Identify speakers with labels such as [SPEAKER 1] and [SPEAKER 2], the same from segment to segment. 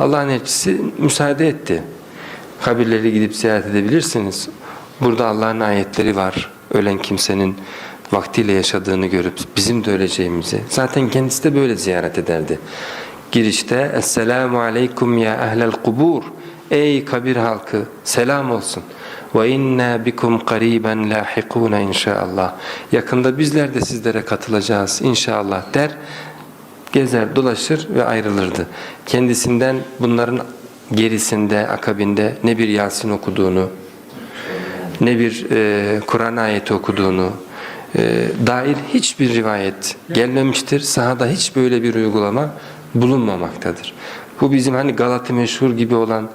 [SPEAKER 1] Allah'ın elçisi müsaade etti. Kabirleri gidip ziyaret edebilirsiniz. Burada Allah'ın ayetleri var. Ölen kimsenin vaktiyle yaşadığını görüp bizim de öleceğimizi. Zaten kendisi de böyle ziyaret ederdi. Girişte Esselamu Aleyküm ya ehlel kubur. Ey kabir halkı selam olsun. Ve inna bikum qariben lahikun inşallah. Yakında bizler de sizlere katılacağız inşallah der. Gezer dolaşır ve ayrılırdı. Kendisinden bunların gerisinde, akabinde ne bir Yasin okuduğunu, ne bir e, Kur'an ayeti okuduğunu e, dair hiçbir rivayet gelmemiştir. Sahada hiç böyle bir uygulama bulunmamaktadır. Bu bizim hani Galata meşhur gibi olan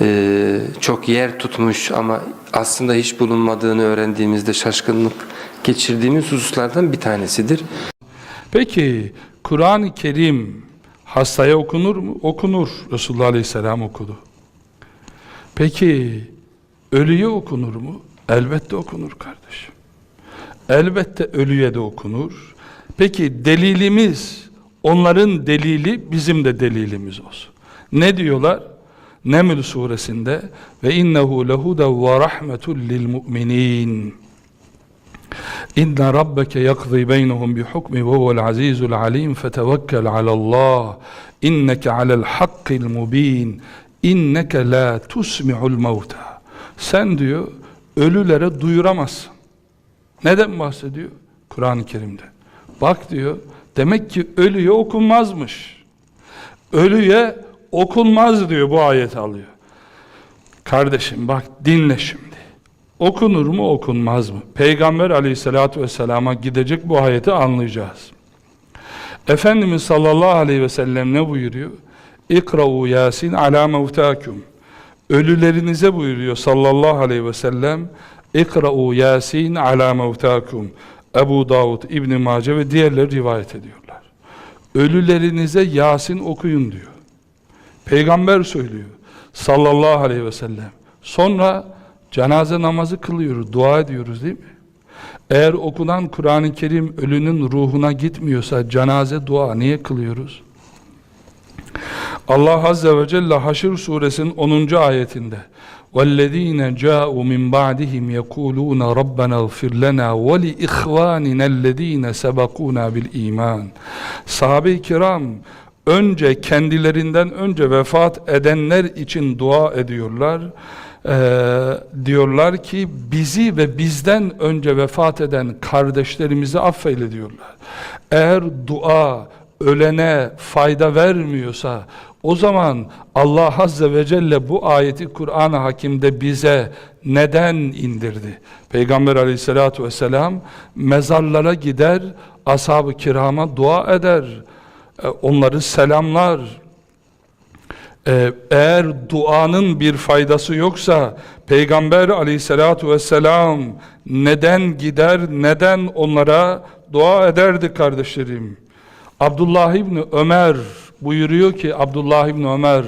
[SPEAKER 1] e, çok yer tutmuş ama aslında hiç bulunmadığını öğrendiğimizde şaşkınlık geçirdiğimiz hususlardan bir tanesidir.
[SPEAKER 2] Peki Kur'an-ı Kerim hastaya okunur mu? Okunur. Resulullah Aleyhisselam okudu. Peki ölüye okunur mu? Elbette okunur kardeşim. Elbette ölüye de okunur. Peki delilimiz, onların delili bizim de delilimiz olsun. Ne diyorlar? Neml suresinde ve innehu lehuda ve rahmetul lil mu'minin. İnne rabbeke yakzi beynehum bi hukmi ve huvel azizul alim fetevekkel alallah. İnneke alel hakkil mubin. İnneke la tusmi'ul mevta. Sen diyor ölülere duyuramazsın. Neden bahsediyor? Kur'an-ı Kerim'de. Bak diyor demek ki ölüye okunmazmış. Ölüye okunmaz diyor bu ayet alıyor. Kardeşim bak dinle şimdi Okunur mu okunmaz mı? Peygamber aleyhissalatü vesselama gidecek bu ayeti anlayacağız. Efendimiz sallallahu aleyhi ve sellem ne buyuruyor? İkra'u Yasin ala mevtakum. Ölülerinize buyuruyor sallallahu aleyhi ve sellem. İkra'u Yasin ala mevtakum. Ebu Davud, İbn Mace ve diğerleri rivayet ediyorlar. Ölülerinize Yasin okuyun diyor. Peygamber söylüyor sallallahu aleyhi ve sellem. Sonra Cenaze namazı kılıyoruz, dua ediyoruz değil mi? Eğer okunan Kur'an-ı Kerim ölünün ruhuna gitmiyorsa cenaze dua niye kılıyoruz? Allah Azze ve Celle Haşr suresinin 10. ayetinde وَالَّذ۪ينَ جَاءُوا مِنْ بَعْدِهِمْ يَقُولُونَ رَبَّنَا اغْفِرْ لَنَا وَلِإِخْوَانِنَا الَّذ۪ينَ سَبَقُونَا بِالْا۪يمَانِ Sahabe-i kiram önce kendilerinden önce vefat edenler için dua ediyorlar. Ee, diyorlar ki bizi ve bizden önce vefat eden kardeşlerimizi affeyle diyorlar. Eğer dua ölene fayda vermiyorsa o zaman Allah Azze ve Celle bu ayeti Kur'an-ı Hakim'de bize neden indirdi? Peygamber aleyhissalatu vesselam mezarlara gider, ashab-ı kirama dua eder, onları selamlar, ee, eğer duanın bir faydası yoksa Peygamber aleyhissalatu vesselam neden gider, neden onlara dua ederdi kardeşlerim? Abdullah İbni Ömer buyuruyor ki Abdullah İbni Ömer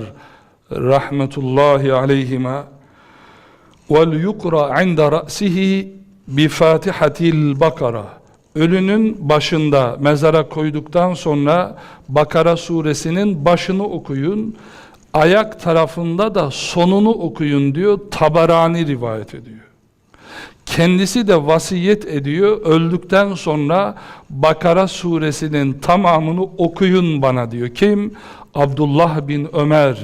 [SPEAKER 2] rahmetullahi aleyhime vel yukra inde ra'sihi bi fatihatil bakara ölünün başında mezara koyduktan sonra Bakara suresinin başını okuyun ayak tarafında da sonunu okuyun diyor Tabarani rivayet ediyor. Kendisi de vasiyet ediyor öldükten sonra Bakara suresinin tamamını okuyun bana diyor. Kim? Abdullah bin Ömer